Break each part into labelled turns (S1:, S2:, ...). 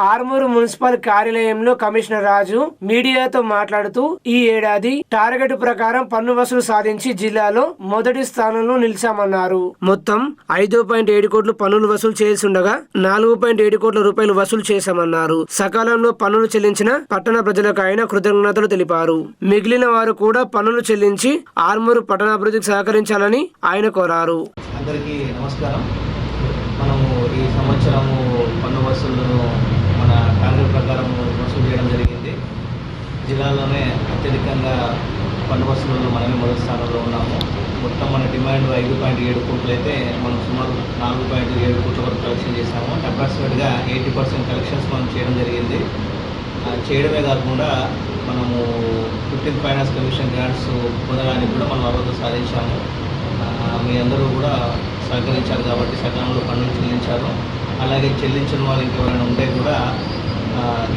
S1: Armoor municipal కార్యాలయంలో commissioner Raju మీడియాతో మాట్లాడుతూ ఈ ఏడాది టార్గెట్ ప్రకారం పన్ను వసూలు సాధించి జిల్లాలో మొదటి స్థానంలో నిలిచామన్నారు. మొత్తం ఐదు పాయింట్ ఏడు కోట్లు పన్నులు వసూలు చేసి ఉండగా నాలుగు పాయింట్ ఏడు కోట్ల రూపాయలు వసూలు చేశామన్నారు. సకాలంలో పన్నులు చెల్లించిన పట్టణ ప్రజలకు ఆయన కృతజ్ఞతలు తెలిపారు. మిగిలిన వారు కూడా పన్నులు చెల్లించి ఆర్మూరు పట్టణాభివృద్ధికి సహకరించాలని ఆయన కోరారు.
S2: అందరికీ నమస్కారం. మనము ఈ సంవత్సరము పన్ను వసూళ్ళను మన ప్రకారం వసూలు చేయడం జరిగింది. జిల్లాలోనే అత్యధికంగా పన్ను వసూలు మనమే మొదటి స్థానంలో ఉన్నాము. మొత్తం మన డిమాండ్ ఐదు పాయింట్ ఏడు కోట్లు అయితే మనం సుమారు నాలుగు పాయింట్ ఏడు కోట్ల వరకు కలెక్షన్ చేశాము. అప్రాక్సిమేట్గా ఎయిటీ పర్సెంట్ కలెక్షన్స్ మనం చేయడం జరిగింది. చేయడమే కాకుండా మనము ఫిఫ్టీన్త్ ఫైనాన్స్ కమిషన్ గ్రాంట్స్ పొందడానికి కూడా మనం అర్హత సాధించాము. మీ అందరూ కూడా సహకరించారు కాబట్టి సకాలంలో పన్నులు చెల్లించారు. అలాగే చెల్లించిన వాళ్ళు ఇంకెవరైనా ఉంటే కూడా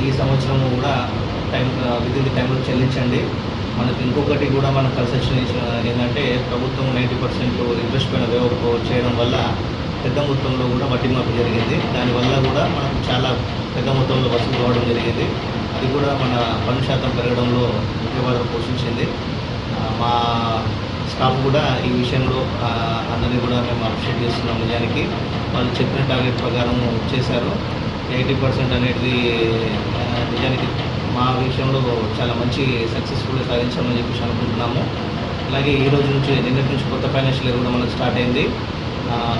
S2: ఈ సంవత్సరం కూడా టైం విదిన్ ది టైంలో చెల్లించండి. మనకి ఇంకొకటి కూడా మన కన్సెషన్ ఏంటంటే ప్రభుత్వం నైంటీ పర్సెంట్ ఇంట్రెస్ట్ పైన చేయడం వల్ల పెద్ద మొత్తంలో కూడా వడ్డీ మార్పు జరిగింది. దానివల్ల కూడా మనకు చాలా పెద్ద మొత్తంలో వసూలు కావడం జరిగింది. అది కూడా మన పన్ను శాతం పెరగడంలో ముఖ్య పాత్ర పోషించింది. మా స్టాఫ్ కూడా ఈ విషయంలో అందరినీ కూడా మేము అప్రిషియేట్ చేస్తున్నాం నిజానికి. వాళ్ళు చెప్పిన టార్గెట్ ప్రకారం చేశారు. ఎయిటీ పర్సెంట్ అనేది నిజానికి మా విషయంలో చాలా మంచి సక్సెస్ఫుల్గా సాధించామని చెప్పేసి అనుకుంటున్నాము. అలాగే ఈ రోజు నుంచి నిన్నటి నుంచి కొత్త ఫైనాన్షియల్ ఇయర్ కూడా మనకు స్టార్ట్ అయింది.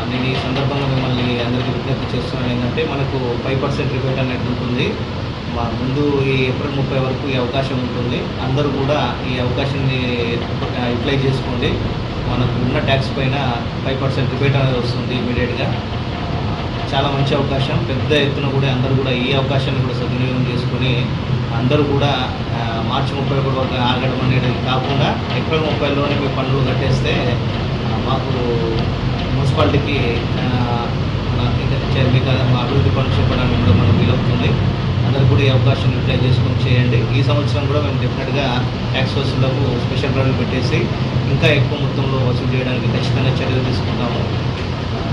S2: నేను ఈ సందర్భంగా మిమ్మల్ని అందరికీ విజ్ఞప్తి చేస్తున్నాను ఏంటంటే మనకు ఫైవ్ పర్సెంట్ రిబేట్ అనేది ఉంటుంది. మా ముందు ఈ ఏప్రిల్ ముప్పై వరకు ఈ అవకాశం ఉంటుంది. అందరూ కూడా ఈ అవకాశాన్ని యూటిలైజ్ చేసుకోండి. మనకు ఉన్న ట్యాక్స్ పైన ఫైవ్ పర్సెంట్ రిబేట్ అనేది వస్తుంది ఇమీడియట్గా చాలా మంచి అవకాశం. పెద్ద ఎత్తున కూడా అందరూ కూడా ఈ అవకాశాన్ని కూడా సద్వినియోగం చేసుకొని అందరూ కూడా మార్చి ముప్పై ఒకటి వరకు ఆగడం అనేది కాకుండా ఏప్రిల్ ముప్పైలోనే మీ పనులు కట్టేస్తే మాకు మున్సిపాలిటీకి మీకు మా అభివృద్ధి పనులు చెప్పడానికి కూడా మనకు వీలవుతుంది. అందరూ కూడా ఈ అవకాశం యూటిలైజ్ చేసుకొని చేయండి. ఈ సంవత్సరం కూడా మేము డెఫినెట్గా ట్యాక్స్ వసూళ్ళకు స్పెషల్ డ్రైవ్ పెట్టేసి ఇంకా ఎక్కువ మొత్తంలో వసూలు చేయడానికి ఖచ్చితంగా చర్యలు తీసుకుంటాము.